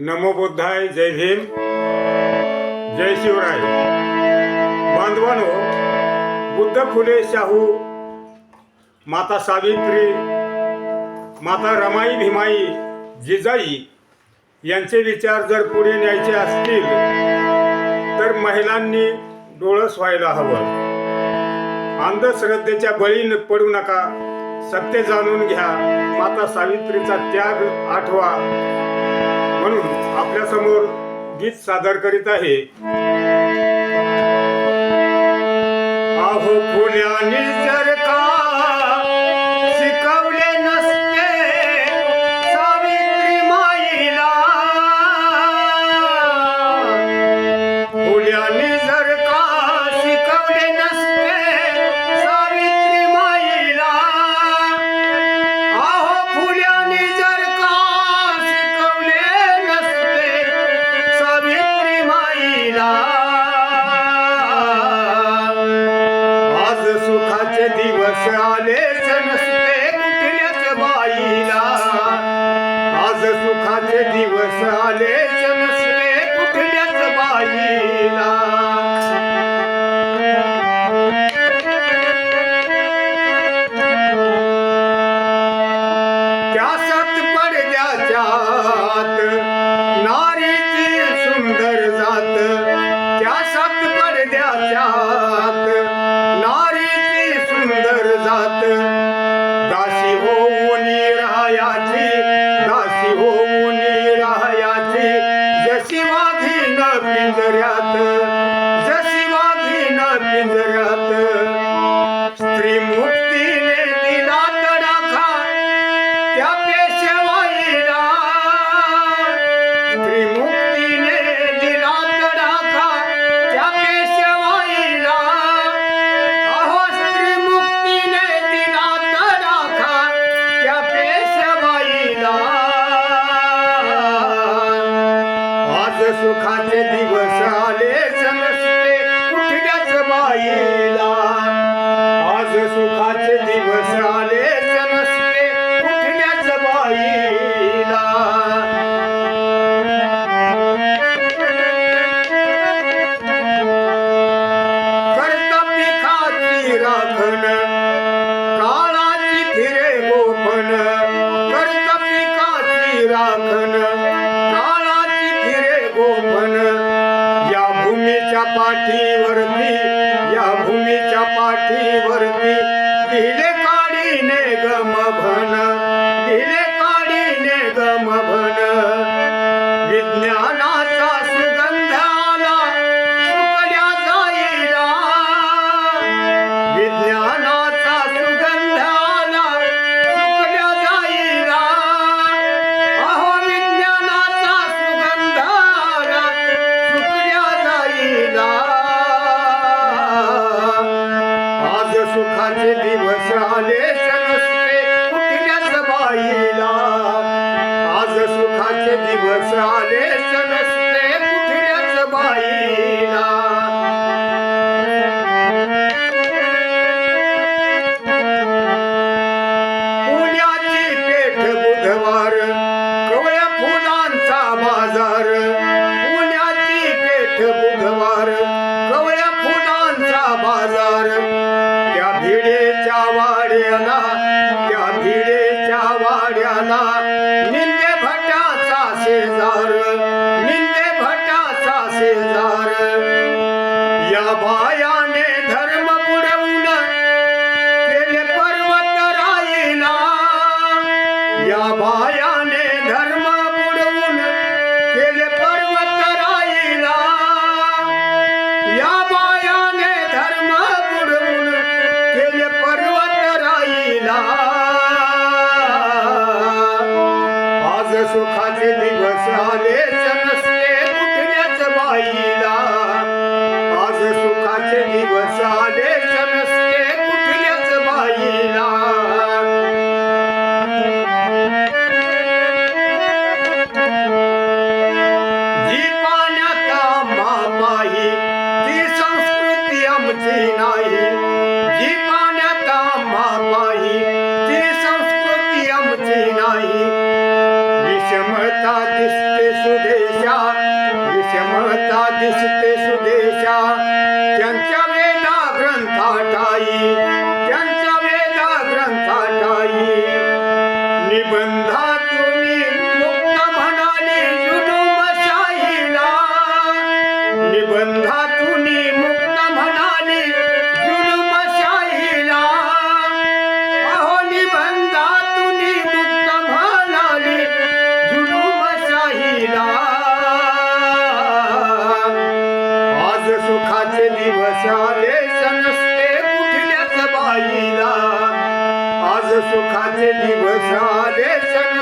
नमो बुद्धाय जय भीम जय शिवराय. बांधवानो बुद्ध फुले शाहू माता सावित्री माता रमाई भीमाई जिजाई यांचे विचार जर पुढे न्यायचे असतील तर महिलांनी डोळस व्हायला हवं. अंधश्रद्धेच्या बळी न पडू नका. सत्य जाणून घ्या. माता सावित्रीचा त्याग आठवा. म्हणून आपल्यासमोर गीत सादर करीत आहे. अहो फुल्यानी जर आज सुखाचे दिवस आले नसते कुठल्याच बाईला. भूमीच्या पाठीवरती या भूमीच्या पाठीवरती दिले काडीने गम भन दिले काडीने गम भन विज्ञान वाड्याला त्या भिडेच्या वाड्याला. निंदे भटाचा शेजार निंदे भटाचा शेजार. या बायाने धर्म बुडवून केले पर्वत राईला या बाया आमची नाही. जी पाण्यात आम्हा पायी संस्कृती आमची नाही. विषमता दिसते सुदेशा विषमता दिसते सुदेशा. त्यांच्या वेदा ग्रंथाटाई त्यांच्या वेदा ग्रंथाटाई निबंधा सुखाचे दिवस आले सगळे